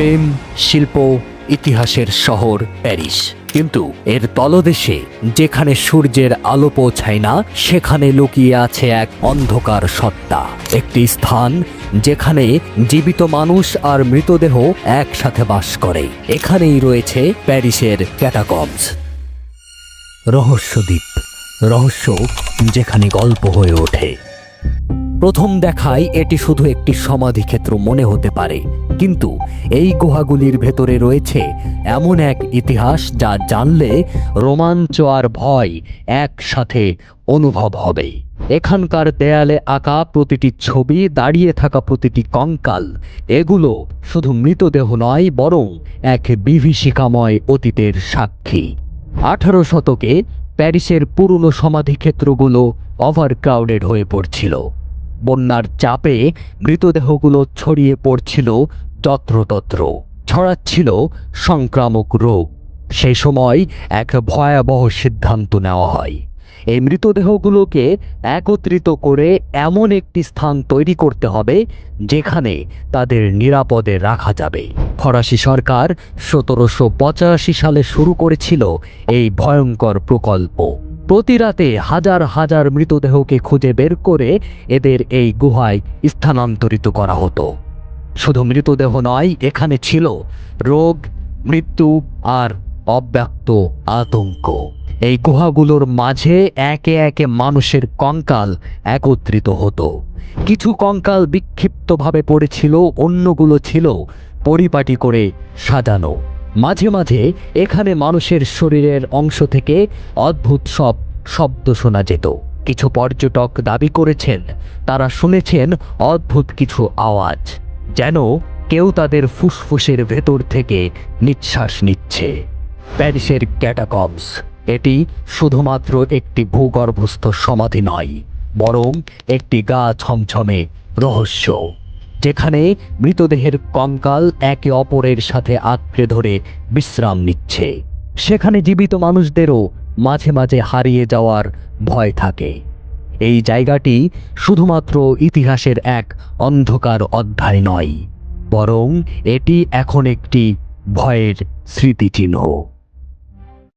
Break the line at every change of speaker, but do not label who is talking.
প্রেম, শিল্প, ইতিহাসের শহর প্যারিস। কিন্তু এর তলদেশে, যেখানে সূর্যের আলো পৌঁছায় না, সেখানে লুকিয়ে আছে এক অন্ধকার সত্তা। একটি স্থান, যেখানে জীবিত মানুষ আর মৃতদেহ একসাথে বাস করে। এখানেই রয়েছে প্যারিসের ক্যাটাকমস রহস্যদ্বীপ। রহস্য, যেখানে গল্প হয়ে ওঠে। প্রথম দেখায় এটি শুধু একটি সমাধিক্ষেত্র মনে হতে পারে, কিন্তু এই গুহাগুলির ভেতরে রয়েছে এমন এক ইতিহাস যা জানলে রোমাঞ্চ আর ভয় একসাথে অনুভব হবে। এখানকার দেয়ালে আঁকা প্রতিটি ছবি, দাঁড়িয়ে থাকা প্রতিটি কঙ্কাল, এগুলো শুধু মৃতদেহ নয়, বরং এক বিভীষিকাময় অতীতের সাক্ষী। আঠারো শতকে প্যারিসের পুরনো সমাধিক্ষেত্রগুলো ওভারক্রাউডেড হয়ে পড়ছিল। বন্যার চাপে মৃতদেহগুলো ছড়িয়ে পড়ছিল যত্রতত্র। ছড়াচ্ছিল সংক্রামক রোগ। সেই সময় এক ভয়াবহ সিদ্ধান্ত নেওয়া হয়। এই মৃতদেহগুলোকে একত্রিত করে এমন একটি স্থান তৈরি করতে হবে, যেখানে তাদের নিরাপদে রাখা যাবে। ফরাসি সরকার সতেরোশো পঁচাশি সালে শুরু করেছিল এই ভয়ঙ্কর প্রকল্প। প্রতি রাতে হাজার হাজার মৃতদেহকে খুঁজে বের করে এদের এই গুহায় স্থানান্তরিত করা হতো। শুধু মৃতদেহ নয়, এখানে ছিল রোগ, মৃত্যু আর অব্যক্ত আতঙ্ক। এই গুহাগুলোর মাঝে একে একে মানুষের কঙ্কাল একত্রিত হতো। কিছু কঙ্কাল বিক্ষিপ্তভাবে পড়েছিল, অন্যগুলো ছিল পরিপাটি করে সাজানো। মাঝে মাঝে এখানে মানুষের শরীরের অংশ থেকে অদ্ভুত সব শব্দ শোনা যেত। কিছু পর্যটক দাবি করেছেন, তারা শুনেছেন অদ্ভুত কিছু আওয়াজ, যেন কেউ তাদের ফুসফুসের ভেতর থেকে নিঃশ্বাস নিচ্ছে। প্যারিসের ক্যাটাকমস এটি শুধুমাত্র একটি ভূগর্ভস্থ সমাধি নয়, বরং একটি গা ছমছমে রহস্য। যেখানে মৃতদেহের কঙ্কাল একে অপরের সাথে আঁকড়ে ধরে বিশ্রাম নিচ্ছে। সেখানে জীবিত মানুষদেরও মাঝে মাঝে হারিয়ে যাওয়ার ভয় থাকে। এই জায়গাটি শুধুমাত্র ইতিহাসের এক অন্ধকার অধ্যায় নয়, বরং এটি এখন একটি ভয়ের স্মৃতিচিহ্ন।